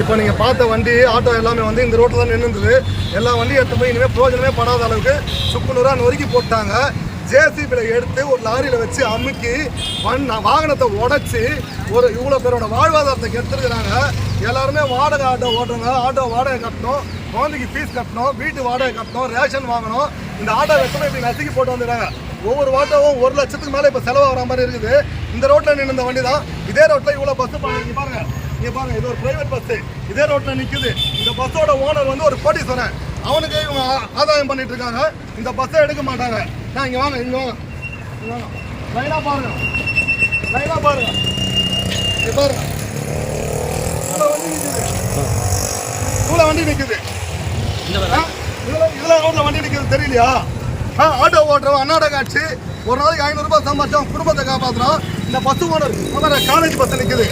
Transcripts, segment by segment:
இப்போ நீங்கள் பார்த்த வண்டி ஆட்டோ எல்லாமே வந்து இந்த ரோட்டில் தான் நின்றுது எல்லா வண்டியும் எடுத்து போய் இனிமேல் பிரயோஜனமே படாத அளவுக்கு சுக்குநூறாக நொறுக்கி போட்டாங்க. ஜேசிபியில் எடுத்து ஒரு லாரியில் வச்சு அமுக்கி வண் வாகனத்தை உடச்சி ஒரு இவ்வளோ பேரோட வாழ்வாதாரத்தை கெடுத்துருக்குறாங்க. எல்லாருமே வாடகை ஆட்டோ ஓட்டுறவங்க ஆட்டோ வாடகை கட்டணும் குழந்தைக்கு ஃபீஸ் கட்டணும் வீட்டு வாடகை கட்டணும் ரேஷன் வாங்கணும். இந்த ஆட்டோ எத்தனை இப்படி நசுக்கி போட்டு வந்துடுறாங்க. ஒவ்வொரு ஆட்டோவும் ஒரு லட்சத்துக்கு மேலே இப்போ செலவாகிற மாதிரி இருக்குது. இந்த ரோட்டில் நின்று இந்த வண்டி தான் இதே ரோட்டில் இவ்வளோ பஸ்ஸு பாருங்கள் பாருங்க. இங்க பாருங்க இது ஒரு பிரைவேட் பஸ் இதே ரோட்ல நிக்குது. இந்த பஸ்ஸோட ஓனர் வந்து ஒரு கோடீஸ்வரன் அவனுக்கு இவங்க ஆதாயம் பண்ணிட்டு இருக்காங்க. இந்த பஸ்ஸை எடுக்க மாட்டாங்க. நான் இங்க வாங்க இங்க வாங்க. லைனா பாருங்க. லைனா பாருங்க. இங்க பாருங்க. வண்டி நிக்குது. இவ்வளவு வண்டி நிக்குது. ஆ? இதுல இதுல ரோட்ல வண்டி நிக்குது தெரியலையா? ஆ ஆட்டோ ஓட்டுறவன் அன்னாட காட்சி. ஒரு நாளைக்கு ஐநூறுரூபா சம்பாதிச்சோம் குடும்பத்தை காப்பாற்றுறோம் இந்த பஸ் ஓனர் காலேஜ் பஸ் நிக்குது.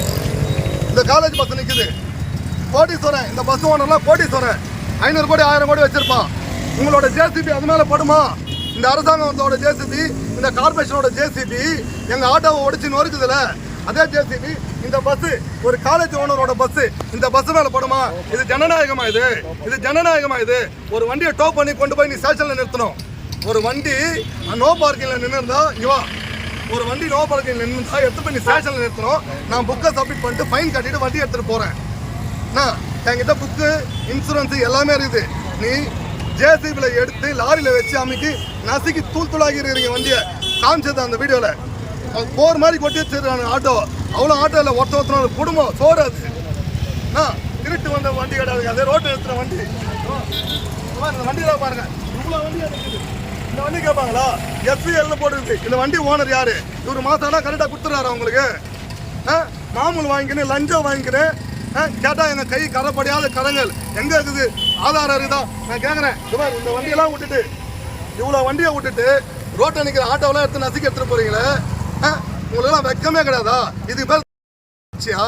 இந்த காலேஜ் பஸ் நிற்குது கோடீஸ்வரன் இந்த பஸ் ஓனர்லாம் கோடீஸ்வரன் ஐநூறு கோடி ஆயிரம் கோடி வச்சிருப்பான். உங்களோட ஜேசிபி அது மேலே படுமா? இந்த அரசாங்கத்தோட ஜேசிபி இந்த கார்பரேஷனோட ஜேசிபி எங்கள் ஆட்டோவை ஒடிச்சு நொறுக்குதுல. அதே ஜேசிபி இந்த பஸ் ஒரு காலேஜ் ஓனரோட பஸ் இந்த பஸ் மேல படுமா? இது ஜனநாயகமா இது? இது ஜனநாயகமா இது? ஒரு வண்டியை டோ பண்ணி கொண்டு போய் நீ ஸ்டேஷன்ல நிறுத்தணும். ஒரு வண்டி நோ பார்க்கிங்ல நின்று இருந்தா இவா ஒரு வண்டி நோ பார்க்கிங் நின்று எடுத்து பண்ணி ஸ்டேஷனில் ஸ்டேஷன்ல நிறுத்தணும். நான் புக்கை சப்மிட் பண்ணிட்டு ஃபைன் கட்டிட்டு வண்டி எடுத்துகிட்டு போகிறேன் அண்ணா என்கிட்ட புக்கு இன்சூரன்ஸு எல்லாமே இருக்குது. நீ ஜேசிபியில் எடுத்து லாரியில் வச்சு அமைக்கி நசுக்கி தூள் தூளாகி இருக்கிறீங்க வண்டியை. காமிச்சது அந்த வீடியோவில் போகிற போர் மாதிரி கொட்டி வச்சிருக்காங்க ஆட்டோ அவ்வளோ ஆட்டோ இல்லை ஒருத்த ஒருத்தனோட குடும்பம் சோறாது ஆ அண்ணா திருட்டு வந்த வண்டி கிடையாது. அதே ரோட்டில் எடுத்துகிற வண்டி. ஆ, இங்க இந்த வண்டியெல்லாம் இவ்வளோ வண்டியாக இருக்குது இந்த வண்டி கேட்பாங்களா? எஸ்பிஎல்னு போட்டுருக்கு இந்த வண்டி ஓனர் யாரு? இவர் மாசம்னா கரெக்டாக கொடுத்துறாரு அவங்களுக்கு ஆ? மாமூல் வாங்கிக்கின்னு லஞ்சம் வாங்கிக்கினு ஆ? எங்கள் கை கரப்படியாத கரங்கள். எங்கே இருக்குது? ஆதாரம் இருக்குதா? நான் கேட்குறேன் இந்த வண்டியெல்லாம் விட்டுட்டு இவ்வளோ வண்டியை விட்டுட்டு ரோட்டில் நிற்கிற ஆட்டோவெல்லாம் எடுத்து நசுக்கி எடுத்துகிட்டு போகிறீங்களே ஆ? உங்களுக்கெல்லாம் வெக்கமே கிடையாதா? இதுக்கு பேர் ச்சியா